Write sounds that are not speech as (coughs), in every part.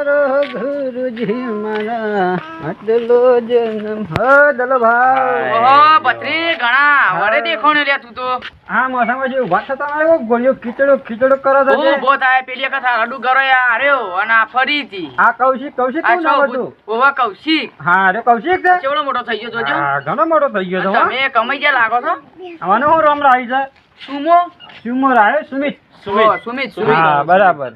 મારો ગુરુજી મારા આટલો જન્મ હો દલો ભાઈ ઓહો બત્રી ઘણા વડે દેખોણે લે તું તો. હા મોસામાં જે ઊભા થતા આવ્યો ગોળીઓ ખીચડો ખીચડો કરો તો. ઊભો થાય પેલી કથા રડુ ગરો આર્યો અને આ ફરીથી. આ કૌશિક કૌશિક કોણ નામ હતું ઓહો કૌશિક. હા અરે કૌશિક છે? કેવડો મોટો થઈ ગયો જોજો હા, ઘણો મોટો થઈ ગયો છો. તમે કમાઈ ગયા લાગો છો? આવાનો હું રામ રાઈ છે? સુમો? સુમો રાય સુમિત. સુમિત સુમિત હા બરાબર.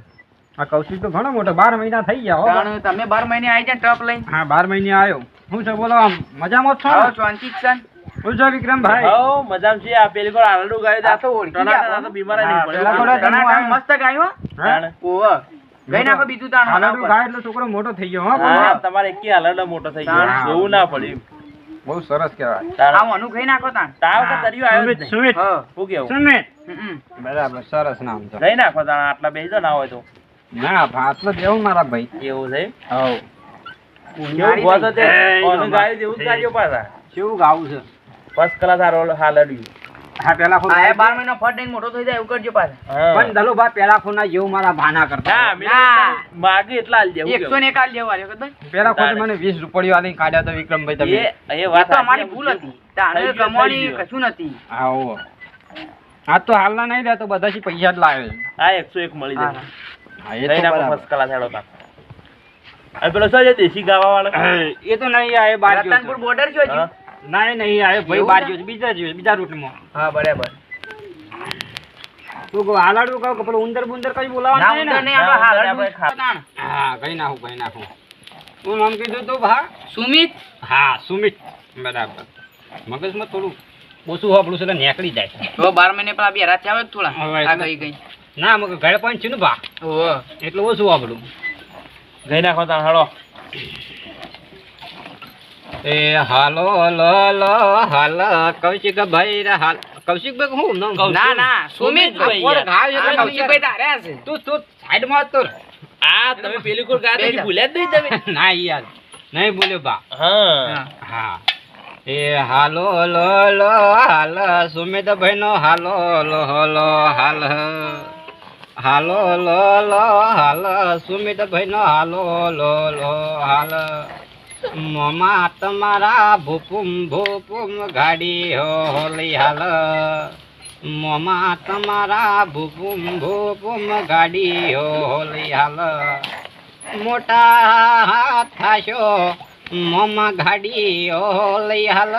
આ કૌશિક તો ઘણો મોટો બાર મહિના થઈ ગયા હો. તમે બાર મહિને આવી જાય ટપ લઈને. હા બાર મહિને આવ્યો હું છે બોલો આમ મજામાં જ છો ને? છે વિક્રમભાઈ? મજામાં. આ પેલી આલડું ગાયું ઓળખી તો બીમાર નહીં પડે. મસ્ત ગાયો હા? ગઈ નાખો બીજું તાણ હાલાડું ગાય એટલે છોકરો મોટો થઈ ગયો હો તમારે એકેય આલરડો મોટો થઈ ગયો. તાણ. ના પડ્યું બહુ સરસ કહેવાય. તાણ. અનુ ખાઈ નાખો તાણ. તાવ કે તરિયો આવ્યો સુમિત સુમિત. હા. કેવું? સુમિત. બરાબર સરસ નામ ગઈ નાખો તાણ આટલા બેસી ના હોય તો. ના ભાત તો દેવું મારા ભાઈ. એવું છે? હવ. કેવું ગો તે કોનું ગાયું તેવું જ ગાયું પાછા. કેવું ગાવું છે? ફર્સ્ટ ક્લાસ આ રોલ હાલડ્યું હા પેલા ખોના આ એ બાર ફટ દઈને મોટો થઈ જાય એવું કરજો પાછા. પણ દલો બા પેલા ખોના જેવું મારા ભાના કરતા. ના માગે એટલા આલી દેવું એકસો ને એક આલ દેવા રહ્યો કદાચ પેલા ખોટે મને વીસ રૂપિયા વાળી કાઢ્યા તો વિક્રમભાઈ તમે. એ એ એ વાત અમારી. ભૂલ હતી. તાણે કમાણી. કશું નથી. આવો આ તો હાલના નહીં રહ્યા તો બધા પૈસા જ લાવે. આ એકસો એક મળી જાય. હા એ તો બરાબર. પેલો શું છે દેશી ગાવા વાળો (coughs) એ તો નહીં આવે બાર રતનપુર બોર્ડર છે હજુ? નહીં નહીં આવે ભાઈ બાર? બીજા જોઈએ બીજા રૂટમાં. હા બરાબર. તું કહું હાલાડું કહું કે પેલું ઉંદર બુંદર કઈ બોલાવવાનું નહીં ને? આપણે હાલડું. હા કઈ નાખું કઈ નાખું. તું નામ કીધું તો ભા? સુમિત? હા સુમિત. બરાબર. મગજમાં થોડું ઓછું હોપડું છે એટલે નીકળી જાય. તો બાર મહિને પેલા બે રાત આવે થોડા. આ ગઈ ગઈ. ના મગ ઘરે પણ છે ને બા. ઓ એટલે ઓછું હોપડું ગઈ નાખો તાણ હાલો. એ હાલો લો લો હાલ કૌશિક ભાઈ રે હાલ. કૌશિક ભાઈ હું ના ના સુમિત ભાઈ આ કૌશિકભાઈ તારે છે. તું તું સાઈડમાં તો આ તમે પેલી કોર ગાતા. ભૂલ્યા જ નહીં તમે? (laughs) ના યાર. નહીં બોલ્યો બા. હા. હા. હા. એ હાલો લો લો હાલ સુમિત ભાઈ નો હાલો લો લો હાલ. હાલો લો લો હાલ સુમિત ભાઈ નો હાલો લો લો હાલ. મમા તમારા ભૂપુમ ભૂપુમ ગાડી હો હોલી હાલ. મમા તમારા ભૂપુમ ભૂપુમ ગાડી હો હોલી હાલ. મોટા હાથ થાશો, મમા ગાડી હો હોલી હાલ.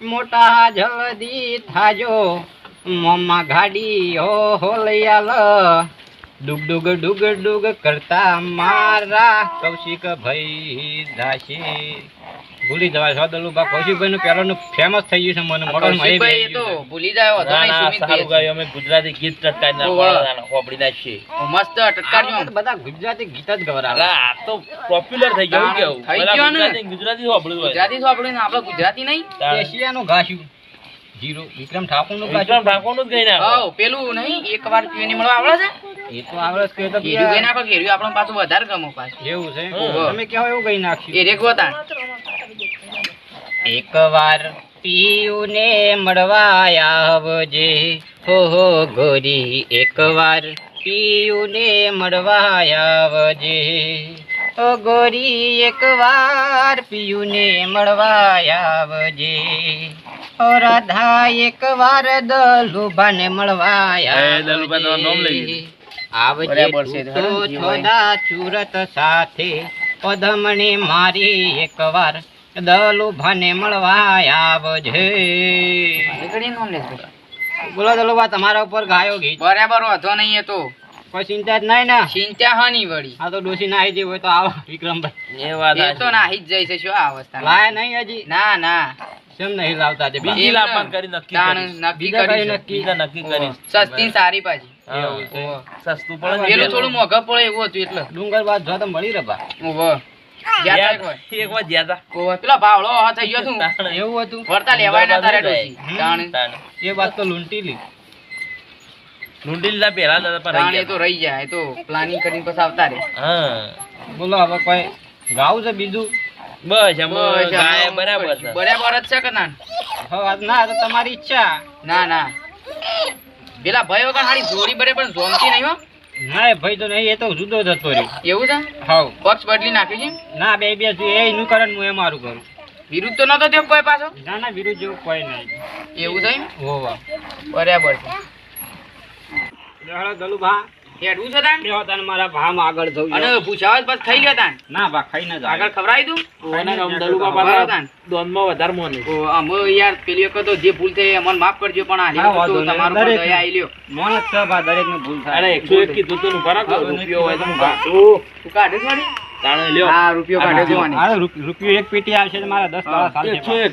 મોટા જલ્દી થાજો મમા ગાડી હો લઈ ડુગ ડુગ ડુગ ડુગ કરતા મારા કૌશિક ભાઈ દાસી ભૂલી જવાય સોદલું બા કૌશિકભાઈ નું પેલાનું ફેમસ થઈ ગયું છે મને બેસી તો ભૂલી જાય હતો ના ના સારું ગાયું અમે ગુજરાતી ગીત ટટકાઈ ના નાખવાના હોપડી નાખીએ. મસ્ત ટટકારજો બધા ગુજરાતી ગીત જ ગવરાવે. આ તો પોપ્યુલર થઈ ગયું કેવું? થઈ પેલા ને. ગુજરાતી ગુજરાતી ગુજરાતી સાંભળ્યું ને આપણે ગુજરાતી નહીં. એશિયા નું ઘાસ્યું જીરો વિક્રમ ઠાકોરનું વિક્રમ ઠાકોરનું જ ગઈ નાખો. પેલું નહીં એક વાર પીવાની મળવા આવડે છે? એ તો આવડે જ કે તો ઘેર્યું ગઈ નાખો ઘેર્યું આપણને પાછું વધારે ગમો પાછું. એવું છે? તમે કહો એવું ગઈ નાખ્યું? એ રેખો તાણ. એક વાર પિયુને મળવા આવજે. હો હો ગોરી એકવાર મળવા આવજે. ઓ ગોરી એક વાર પિયુને મળવા આવજે. ઓ રાધા એક વાર દલુભાને મળવા આવજે. આવજે તું તો થોડા ચૂરત સાથે પદમણી મારી એકવાર દલુ ભાને મળવા આવજે. બોલો દલુભા તમારા ઉપર ગાયો ગીત. બરાબર વાંધો નહીં તો. કોઈ ચિંતા જ નહીં ને. ચિંતા હની વળી. આ તો ડોસી નાહી જેવી હોય તો આવો વિક્રમભાઈ. એ વાત એ તો. નાહી જ જાય છે શું આ અવસ્થા? લાય નહીં હજી. ના ના. કેમ નહીં લાવતા તે? બીજી એમ કરી નક્કી કરી નક્કી કરી નક્કી? નક્કી કરી સસ્તી સારી પાછી. એવું સસ્તું પડે પેલું. થોડું મોંઘા પડે એવું હતું એટલે. ડુંગર બાદ જો તો મળી રહે બા. ઓહો. એવું હતું? વળતા લેવાય ના તારે. એ વાત તો લૂંટી લી. લીધા પહેલા દાદા પર રહી તો રહી જાય તો પ્લાનિંગ કરીને પછી આવતા રે હા. બોલો હવે કોઈ ગાવ છે બીજું? બસ એમ બસ, ગાય બરાબર છે. બરાબર જ છે કે ના? હવે ના તો તમારી ઈચ્છા. ના ના. પેલા ભાઈ વગર હારી જોડી બરે પણ જોમતી નહીં હો. ના એ ભાઈ તો નહીં એ તો જુદો જ હતો રહ્યો. એવું છે? હાવ પક્ષ બદલી નાખ્યું છે? ના બે બે એ એનું કરે હું એ મારું કરું. વિરુદ્ધ તો નતો તેમ કોઈ પાછો? ના ના વિરુદ્ધ જેવું કોઈ નહીં. એવું થાય હોવા. બરાબર છે. દેખાડો દલુભા. હેડવું છે તાન? બેહો તને મારા ભામાં આગળ જવું અને છે. પૂછાવે ખાઈ લ્યો તાન? ના ભા ખાઈ ના આગળ ખવડાવી દઉં? ખાઈને જ દલુભા બરાબર તાન. દોનમાં વધારે મોને ઓ, અમે યાર પેલી વખત તો જે ભૂલ થઈ એ અમને માફ કરજો પણ આ તો. તમારું દયા લ્યો છે દરેક ને ભૂલ થાય. અરે એક કીધું તું ઊભા રાખો રૂપિયો હોય તો હું હા. તું કાઢે છો તાણે લ્યો. હા રૂપિયો કાઢે જોવાની હા, રૂપિયો એક પેટી આવશે મારા એક.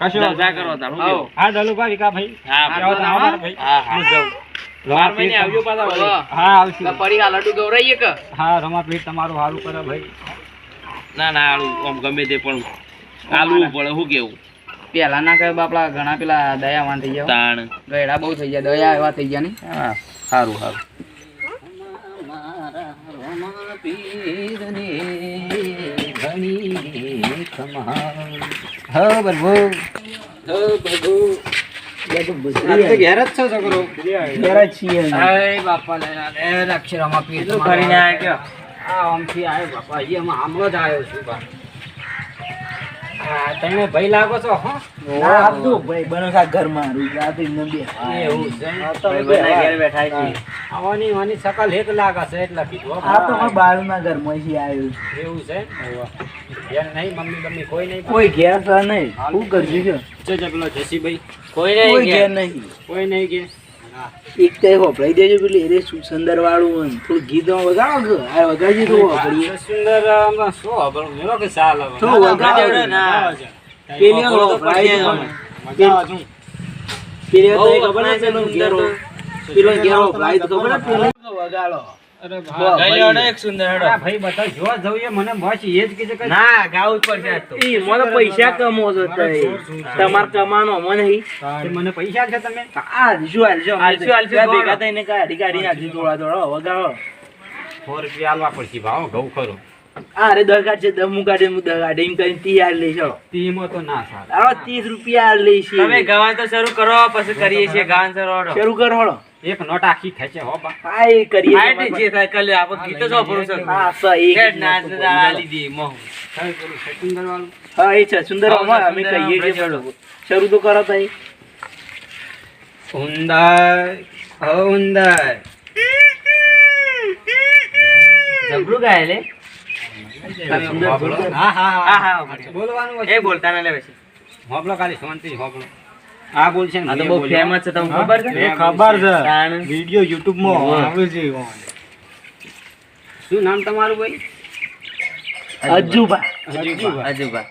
કશું વાંધો કરો તાણ, હું હા દલુભા વિકાભાઈ હા, બેહો તને આવો મારા ભાઈ. હા, હા. જાઉં. બાર મહિને આવજો પાછા હા. હા આવશું. તો આ લડ્ડુ ગવરાઈએ કે? હા રમાપીર તમારું સારું કરે ભાઈ. ના ના આલું આમ ગમે તે પણ આલું પડે શું કેવું? પેલા ના કહે બાપડા ઘણા પેલા દયાવાન થઈ ગયા તાણ. ગયડા બહુ થઈ ગયા દયા એવા થઈ ગયા ને. હા સારું સારું હા પ્રભુ. ઘેર જ છો છોકરો. અરે બાપા લે લે અક્ષરમાં પીર કેટલું કરીને આયા કયો? આ આમથી આવ્યો બાપા એ અમે આમલો જ આવ્યો છું બા. હા તમે ભાઈ લાગો છો હો? એવું છે? ભાઈબંધના ઘેર બેઠા છે. આવવાની વાની સકલ હેત લાગે છે એટલે કીધું હો આવ્યું. એવું છે? ઘેર નહીં મમ્મી મમ્મી કોઈ નહીં? કોઈ ઘેર સર નહીં. શું કરશું છો? જો જો પેલો જસીભાઈ કોઈ કોઈ નહીં ઘેર ઘેર. નહીં. કોઈ નહીં કે એક તો એ હોભળાઈ દેજો પેલી એરે સુંદર વાળું હોય થોડું ગીત વગાડો કે આ વગાડજો તો હોભળીએ સુંદર આમાં શું આપણું મેળો કે ચાલ. થોડું વગાડો ના. પેલી હોભળો હોભળાઈ દેજો. પેલી તો એ ખબર છે સુંદર પેલો ઘેર હોભળાય તો. ખબર પેલો? વગાડો. અરે એક સુંદર હેડો. ભાઈ બધા જોવા જવું મને બસ એ જ કીધું કે ના ગાવું જ પડશે તો. ઈ મને પૈસા કમો છો તઈ. કમાનો મને નહીં મને પૈસા છે તમે. આ શું હાલજો હાલશું, હાલશું, ભેગા થઈને કાઢી કાઢી નાખી થોડા થોડા વગાડો સો રૂપિયા આલવા પડશે ભાવ ઘઉં ખરો. અરે દહ છે દહ કાઢે હું કાઢે એમ કરીને હાલ લઈશ ચલો તીમાં તો ના સારું. તારો ત્રીસ રૂપિયા હાલ લઈશ તમે ગાવાનું તો શરૂ કરો પછી કરીએ છીએ ગાન શરૂ કરો. શરૂ કર એક નોટ આખી ખેંચે હો બા. હા એ કરીએ આ એટલે જે થાય કલે લે. ગીત જો જ છે. હા સ એક હેડ નાચ આલી દી મોહ. પેલું હા એ છે સુંદર હા, અમે કહીએ છીએ આપણે શરૂ. તો કરો તઈ ઉંદર હો ઉંદર. જબરું ગાય લે. હા હા હા, હા, બોલવાનું એ બોલતા ના લે પછી. હોભળો ખાલી શાંતિ હોભળો. આ બોલ છે ને આ તો બહુ ફેમસ છે, તમને ખબર છે? એ ખબર છે. વિડિયો YouTube માં. આવે છે શું નામ તમારું ભાઈ? અજુબા અજુબા અજુબા.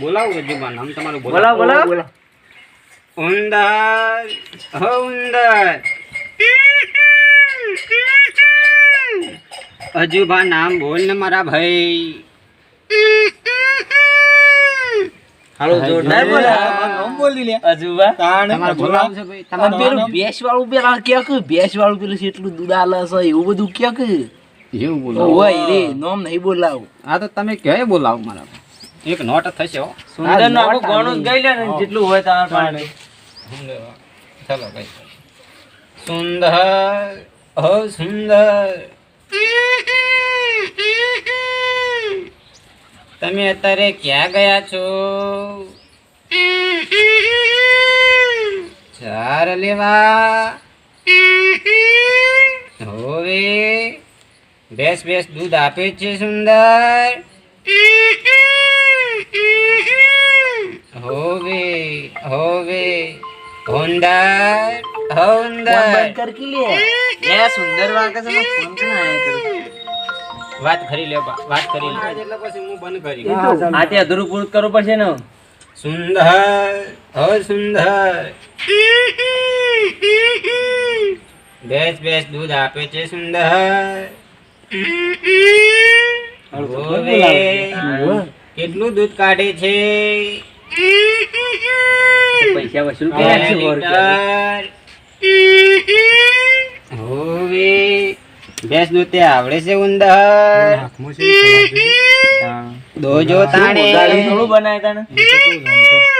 બોલાવો અજુબા નામ તમારું બોલાવો, બોલાવો બોલાવો. ઉંદર હો ઉંદર. અજુબા નામ બોલ ને મારા ભાઈ. હાલો, જોરદાર. બોલે. નામ બોલી લે. અજુબા. તાણ બોલાવું છે ભાઈ તમારું પેલું ભેંસ વાળું પેલા કે કે ભેંસ વાળું પેલું એટલું દૂધ આલે છે એવું બધું કે કે? એવું ઓય રે નામ નહીં બોલાવું. આ તો તમે ક્યારે બોલાવો મારા એક નોટ થશે હો. સુંદર નો આખું ગણું ગઈ લે ને જેટલું હોય તમારે પાસે. ચાલો ભાઈ. સુંદર હો સુંદર. તમે અત્યારે ક્યાં ગયા છો? ચાર લેવા. હવે ભેંસ ભેંસ દૂધ આપે છે સુંદર. હોવે હોવે હોંદર હોંદર. કરકી લે. એ સુંદર વાગે છે ફોન કેમ આયા? વાત કરી લે વાત કરી લે. એટલે પછી હું બંધ કરી. આજે અધૂરું પૂરું કરવું પડશે ને સુંદર હો સુંદર. બેસ બેસ દૂધ આપે છે સુંદર. કેટલું દૂધ કાઢે છે? પૈસા વસૂલ કર્યા છે સો રૂપિયા. લીટર. હોવે ભેંસ દૂધ તે આવડે છે ઉંદર. દોજો તાણે. થોડું બનાય તા ને?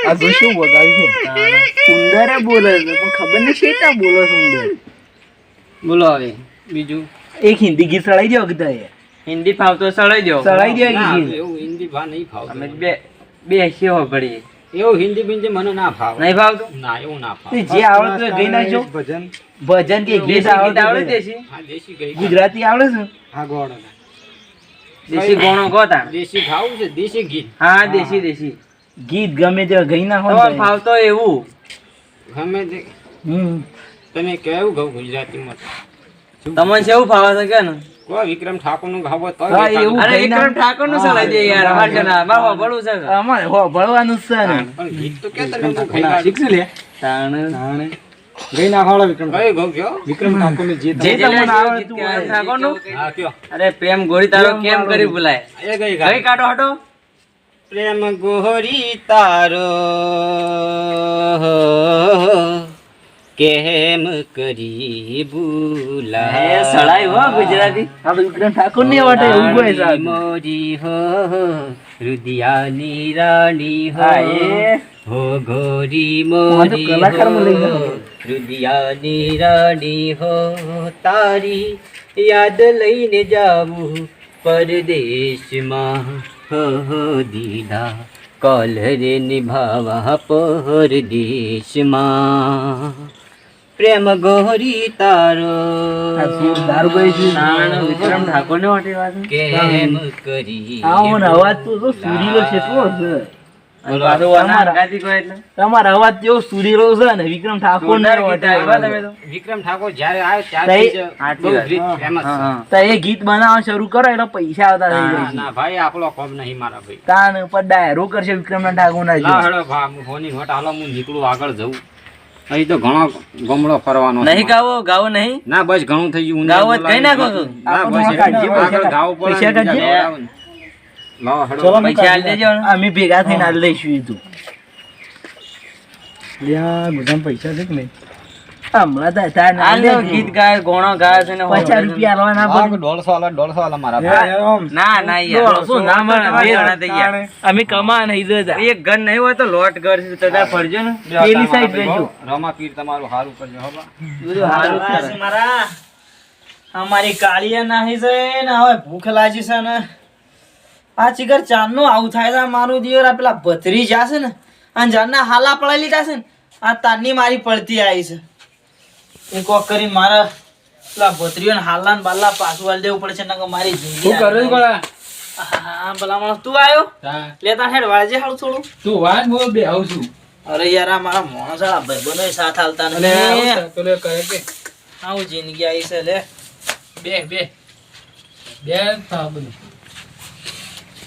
આ તો શું વગાડ્યું છે? ઉંદરે બોલે છે પણ ખબર નહીં શેતા બોલો છે ઉંદર. બોલો હવે બીજું. એક હિન્દી ગીત સળાઈ દો કીધા એ. હિન્દી ફાવતો સળાઈ દો સળાઈ દો હિન્દી ભા નહીં ફાવતો. અમે બે બે શેવો પડી એવું હિન્દી બિંદી મને ના ભાવ નહીં ભાવતું ના એવું ના ભાવ જે આવડતું હોય ગઈ નાખજો. ભજન. કે ગીત આવડે આવડે દેશી? હા દેશી ગઈ. ગુજરાતી આવડે છે? દેશી ગોણો ગોતા દેશી ખાવું છે દેશી ગીત. હા દેશી દેશી. ગીત ગમે તે ગઈ નાખો ને તો ફાવતો એવું? ગમે તે. હમ. તમે કેવું ગુજરાતી ગુજરાતીમાં તમને કેવું ફાવે છે કે ને? વિક્રમ ઠાકોરનું ગાવો તો અરે વિક્રમ ઠાકોરનું સળાઈ દે યાર હર જણા મારે હોભળવું છે. કે? અમારે હો ભળવાનું જ છે ને. પણ ગીત તો કે તમે બહુ ખાઈ લે તાણ કઈ ગાવ કયો વિક્રમ ઠાકોર. જે જે તમને આવડતું હોય કહેવાય ઠાકોરનું? હા કયો? અરે પ્રેમ ગોરી તારો કેમ કરી બોલાય એ ગઈ ગઈ કાઢો હટો? પ્રેમ ગોરી તારો કેમ કરી ભૂલા સળાઈ હો ગુજરાતી. આ વિક્રમ ઠાકોરની એવું કોઈ છે મોરી હો રુદિયાની રાણી હો હા, ગોરી મોરી હો. રુદિયાની રાણી હો તારી યાદ લઈને જાવું પરદેશમાં. હો હો દીદા કલરે નિભાવા પરદેશમાં. પ્રેમ ગોરી તારો. આ શિવ દારૂ ગઈ છે. તાણ વિક્રમ ઠાકોર ને વાટી વાત કેમ કરી અવાજ તો સુરીલો છે તો છે અને પાછું તમારા- અવાજ જેવો સુરીલો છે ને વિક્રમ ઠાકોર ને વિક્રમ ઠાકોર જયારે આવ્યો એ ગીત બનાવવા શરૂ કરો એટલે પૈસા આવતા થઈ જાય ભાઈ આપણો કોમ નહીં મારા ભાઈ. તાન પર ડાયરો કરશે વિક્રમ ઠાકોર ના ફોની નોટ હાલો હું નીકળું આગળ જઉં. અહીં તો ઘણો ગમડો ફરવાનો નહીં ગાવો ગાવો નહીં. ના બસ ઘણું થઈ ગયું. ગાવો કઈ નાખો? ના બસ ગાવું પૈસા. ચલો પૈસા આલી દેજો અમે ભેગા થઈને આલી લઈશું એ તું. પૈસા છે કે નહીં? ગીત ગાય ગોણો ગાય છે ને પચાસ રૂપિયા આલવા ના. દોઢસો આલો દોઢસો આલો મારા ના ના યાર ના મળે. બે જણા થઈ ગયા. અમે કમા નહીં દેતા એક ઘર નહીં હોય તો લોટ ઘર છે ફરજો ને. પેલી સાઈડ રહેજો. રમા પીર તમારું સારું કરજો હો બધું હારું કરે. મારા. અમારી કાળીયા નાહી છે ને હવે ભૂખ લાગી છે ને. આ ચીકર ચાંદનું આવું થાય છે મારું દિયોર પેલા ભત્રી જાશે ને અને જાનના હાલા પડાઈ લીધા છે ને આ તારની મારી પડતી આવી છે. એ કોક કરીને મારા પેલા ભત્રીઓને હાલા ને બાલા પાછું વાળી દેવું પડશે નકર મારી જિંદગી હા ભલા માણસ તું આવ્યો લેતા હેડ વાળજે હાલ થોડું. તું વાત બોલ બે આવું છું. અરે યાર આ મારા માણસ આ ભાઈબંધો સાથ હાલતા નથી. પેલો કરે કે. આવું જિંદગી આવી છે લે. બે બે. બે બધું.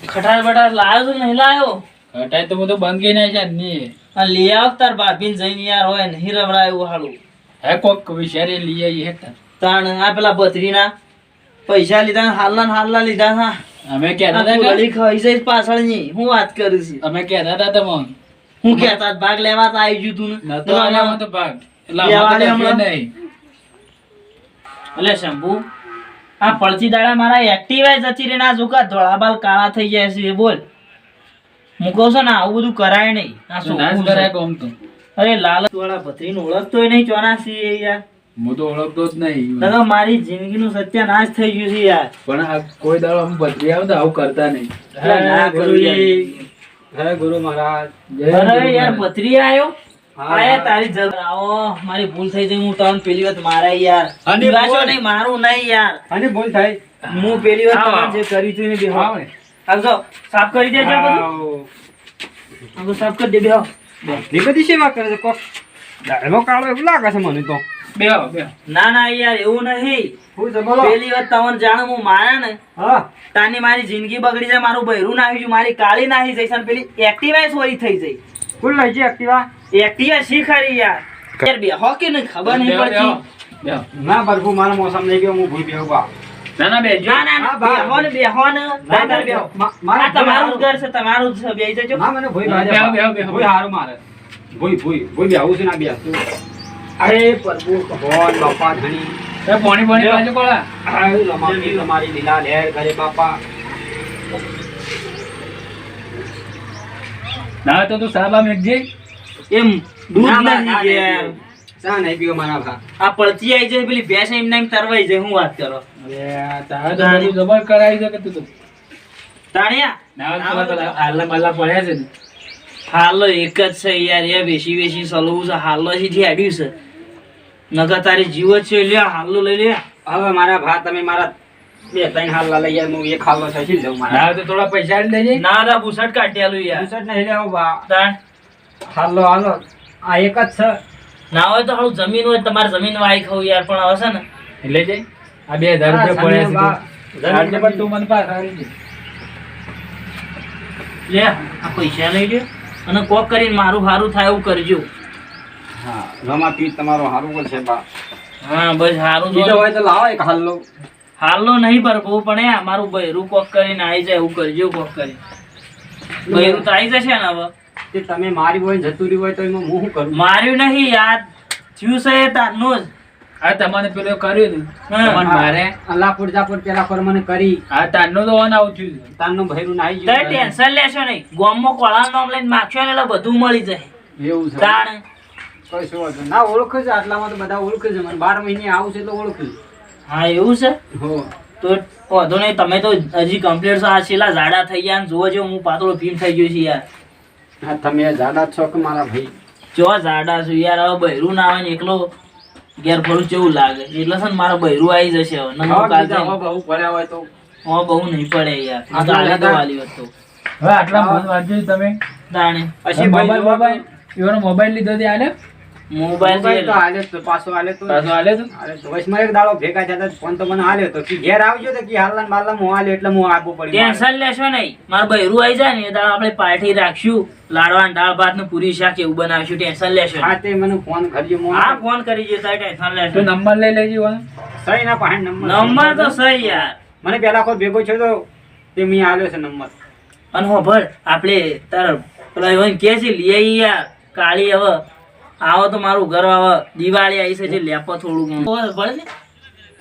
ખટાર બટાર લાવ્યો તો નહીં લાયો? હટાય તો બધું બંધ કરી નાખ્યા ને આ લઈ આવ તાર ભાભી જઈને યાર હોય નહીં રવડાયું હાલું હે કોક વિચારે લઈ આવીએ હેઠળ તાણ આ પેલા બત્રીના પૈસા લીધા હાલના હાલના લીધા હા. અમે કહેતા હતા ફૂલડી ખાઈ પાછળની હું વાત કરું છું. અમે કહેતા હતા તમને. હું કહેતા હતા, ભાગ લેવા તો આવી ગયું તું ને. તો ભાગ. આમાં તો નહીં. એટલે શંભુ આ પડતી દાડા મારા એક્ટિવા જતી રે ના જોકા ધોળા બાલ કાળા થઈ જાય છે બોલ. હું કહું છું ને આવું બધું કરાય નહીં. આ શું કરાય કોમ તો. અરે લાલ વાળા ભત્રીને ઓળખતો નહીં ચોરાસી યાર. હું તો ઓળખતો જ નહીં. દાદા મારી જિંદગીનું સત્યાનાશ થઈ ગયું છે યાર. પણ કોઈ દાડો અમે ભત્રી આવે તો આવું કરતા નહીં. ના કરું હે ગુરુ મહારાજ. અરે યાર ભત્રી આવ્યો આયા તારી જરૂર આવો મારી ભૂલ થઈ ગઈ હું તને પેલી વખત મારા યાર. અને દિવાસો નહીં મારું નહીં યાર. અને ભૂલ થાય હું પેલી વખત. તમને જે કર્યું હતું એને બેહો. ને. આવજો સાફ કરી દેજો બધું. આવો. આવજો સાફ કરી દે બેહો. એ બધી સેવા કરે છે કોક. ડાયલો કાળો એવું લાગે છે મને તો. બે ના ના યાર એવું નહીં. પેલી વાત તમને જાણ હું માર્યા ને તાની મારી જિંદગી બગડી જાય મારું બૈરું નાહી ગયું મારી કાળી નાહી જઈશ અને પેલી એક્ટિવા સોરી થઈ જઈ ફૂલ લઈ જઈ એક્ટિવા એક્ટિવા શીખરી યાર? યાર બેહો કે નહીં ખબર નહીં. પડતી. ના બરફુ મારો મોસમ લઈ ગયો હું ભૂઈ બેહું બા ના ના બેસજો. ના ના ના હા, બા. બેહો ને બેહો ને ના ના બેહો. મા- તમારું ઘર છે તમારું છે બેહી જજો. ના મને ભૂઈ બેહો, બેહો, બેહો. ભૂઈ હારું મારે. ભૂઈ ભૂઈ ભૂઈ બેહું છે ના બેસતું અરે પ્રભુ ભગવાન બાપા ધણી. એ પોણી પોણી બાજુ કોળા આય લમાવી તમારી લીલા લહેર કરે બાપા. ના તો તું સાબા મેઘજી એમ દૂધ ના, ના, યાર નહીં પીવો મારા ભા. આ પડતી આવી જાય પેલી ભેંસ એમ એમ તરવાઈ જાય હું વાત કરો? જબર કરાવી દે કે તું તો? તાણ્યા ના પેલા પડ્યા છે ને. હાલો એક જ છે યાર એ બેસી બેસી સલવું છે. હાલો છે. નકર તારી જીવ જ છે લે હાલો લઈ લે. હવે મારા ભા તમે મારા બે ત્રણ હાલ લઈ જાય હું એક હાલો સચી દઉં મારા? ના તો થોડા પૈસા લઈ જઈએ ના ના બુસટ કાઢ્યાલું યાર. પૂછત નહીં લેવો બા હાલો હાલો. આ એક જ છે. ના હોય તો હાલ જમીન હોય તમારે જમીન વાઈ ખાવ યાર પણ હવે છે ને. એટલે જઈ આ બે હજાર રૂપિયા પડ્યા છે. પણ તું મને આવી લે આ પૈસા લઈ લે અને કોક કરીને મારું સારું થાય એવું કરજો. હા રમા પી તમારો સારું છે બા. હા બસ સારું કીધો હોય. તો લાવો એક હાલો હાલો નહીં પર બહુ પણ આ મારું બૈરું કોક કરીને આવી જાય એવું કરજો કોક કરી બૈરું તો આવી જશે ને હવે. તે તમે મારી હોય જતું રહ્યું હોય તો એમાં હું શું કરું? માર્યું નહીં યાર થયું છે એ તારનું જ. આ તમારે પેલું કર્યું હતું હા. તમને મારે? અલ્લાપુર જાપુર પેલા પર મને કરી. આ તારનો તો ઓન આવું છું. તારનું ભૈરું નાઈ તો ગયું. ટેન્શન લેશો નહીં. ગોમમાં કોળા નામ લઈને માગશો ને એટલે બધું મળી જાય. એવું છે. તાણ. કશું વાંધો. ના ઓળખે છે આટલામાં તો બધા ઓળખે છે. મને બાર મહિને આવું છે તો ઓળખે હા એવું છે? હો. તો વાંધો નહીં તમે તો હજી કમ્પ્લીટ છો. આ છેલ્લા ઝાડા થઈ ગયા ને જોવો જો હું પાતળો ફીમ થઈ ગયો છું યાર. હા તમે જાડા છો કે મારા ભાઈ? જો ઝાડા છું યાર. હવે બહેરું ના આવે ને એકલો ઘેર ફરું કેવું લાગે. એટલે છે ને મારા બૈરું આવી જશે હવે. હા, કાલ તો- બહુ પડ્યા હોય તો. હવે બહુ નહીં પડે યાર. આ તો તો. વાલી હતો હવે આટલા મન વાંચ્યું તમે? તાણે પછી મોબાઈલ મોબાઈલ એવાનો મોબાઈલ લીધો તે આલે? મોબાઈલ તો હાલે તો પાછો હાલે તો. પાછો હાલે તો હાલે તો. વચમાં એક દાડો ભેગા થતા ફોન તો મને હાલ્યો તો કે ઘેર આવજો તો કે હાલના બાલના હું હાલ્યો એટલે હું આગો પડી ટેન્શન લેશો નહીં. મારા બૈરું આવી જાય ને એ દાડો આપણે પાર્ટી રાખશું. લાડવા ને દાળ ભાત ને પૂરી શાક એવું બનાવશું. ટેન્શન લેશો હા તે મને ફોન કરજો હા ફોન કરી જો તારે ટેન્શન લેશો નંબર લઈ લેજો. સહી ના પાહે નંબર. નંબર તો સહી યાર. મને પેલા કોઈ ભેગો છે તો તે મેં હાલ્યો છે નંબર. અને હો ભર આપણે તાર પેલા કે છે લઈ યાર. કાળી હવે આવો તો મારું ઘર હવે દિવાળી આવી છે જે લેપો થોડું ઘણું. ને.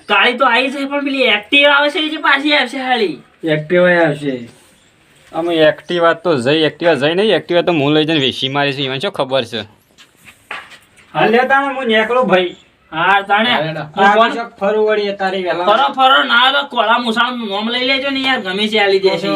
કાળી તો આવી છે પણ પેલી એક્ટિવ આવે છે એ જે પાછી આવશે હાળી એક્ટિવા આવશે. અમે એક્ટિવા તો જઈ એક્ટિવા જઈ નહીં એક્ટિવા તો હું લઈ જઈને વેચી મારી છું શું ખબર છે? હાલ લેતા હું નીકળું ભાઈ. હા તાણે હાલેડા. હું ફોન- ફરું વળી તારી વહેલા. ફરો ફરો ના તો કોળા મુસાણ નોમ લઈ લેજો ને યાર ગમે છે આલી દેશે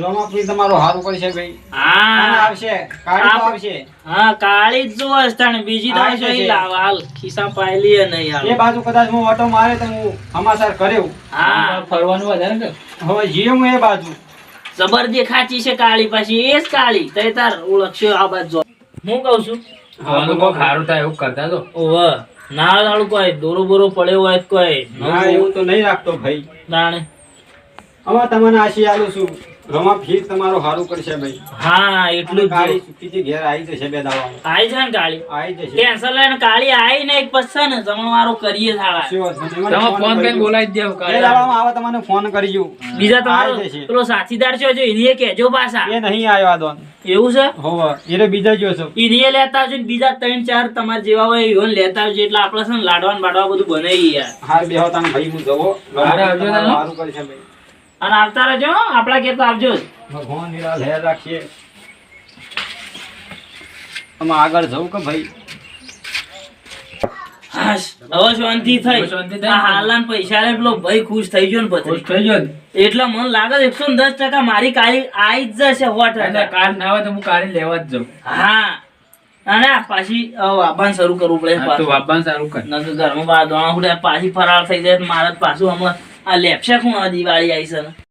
રોમાપુરી તમારું હારું પડશે ભાઈ. હા. આવશે કાળી આવશે. હા કાળી જ જોવે છે બીજી તો આવી આવશે જશે. ઈ લાવ હાલ ખિસ્સા પાયલી એ નહીં એ બાજુ કદાચ હું ઓટો મારે તો હું સમાચાર કર્યો હા. ફરવાનું વધારે ને? હવે જીએ હું એ બાજુ. જબર દેખાતી છે કાળી પાછી એ જ કાળી. તઈ તાર ઓળખશે આ બાજુ. હું કઉ છું? સારું થાય એવું કરતા તો. ઓવે ના હાલું કોઈ. દોરો બોરો પડ્યો હોય કોય કોઈ. ના એવું તો નહીં રાખતો ભાઈ. તાણે હવે તમને આશી આલું છું. રમા ફીર તમારો હારું કરશે ભાઈ. હા એટલું કાળી જો. સુખીથી ઘેર આવી જશે બે દાવા આવી છે ને કાળી. આવી જશે. ટેન્શન લઈને કાળી આવી ને એક પછી ને જમણવારો કરીએ થાળા. તમે ફોન કરીને બોલાવી દેવ કાળી. બે દાવામાં આવે તમને ફોન કરજો. બીજા તમારો પેલો સાથીદાર છે જો એને કેજો પાછા. એ નહીં આવ્યો આ દોન. એવું છે? હોવે. એને બીજા જો છો એને લેતા આવજો ને બીજા ત્રણ ચાર તમારે જેવા હોય એવા લેતા આવજો. એટલે આપણે છે ને લાડવા બાડવા બધું બનાવી યાર. હા બેહો તાન ભાઈ હું જવો. હારું કરશે ભાઈ. અને આવતા રહેજો આપણા ઘેર તો આવજો જ. ભગવાન નિરાલ હે રાખીએ. આમાં આગળ જવું કે ભાઈ? હવે શાંતિ થઈ. હવે શાંતિ થઈ. આ હાલાન પૈસા લે પેલો ભાઈ ખુશ થઈ ગયો ને ખુશ થઈ ગયો એટલે મને લાગે એકસો દસ ટકા મારી કાળી આઈ જ જશે સો ટકા કાલ ના આવે તો હું કાલે લેવા જ જાઉં. હા. અને પાછી વાબાન શરૂ કરવું પડે. વાપવાનું સારું કર. નકર ઘરમાં પાછી ફરાર થઈ જાય તો મારે પાછું હમણાં આ લેપશે કોણ દિવાળી આવી છે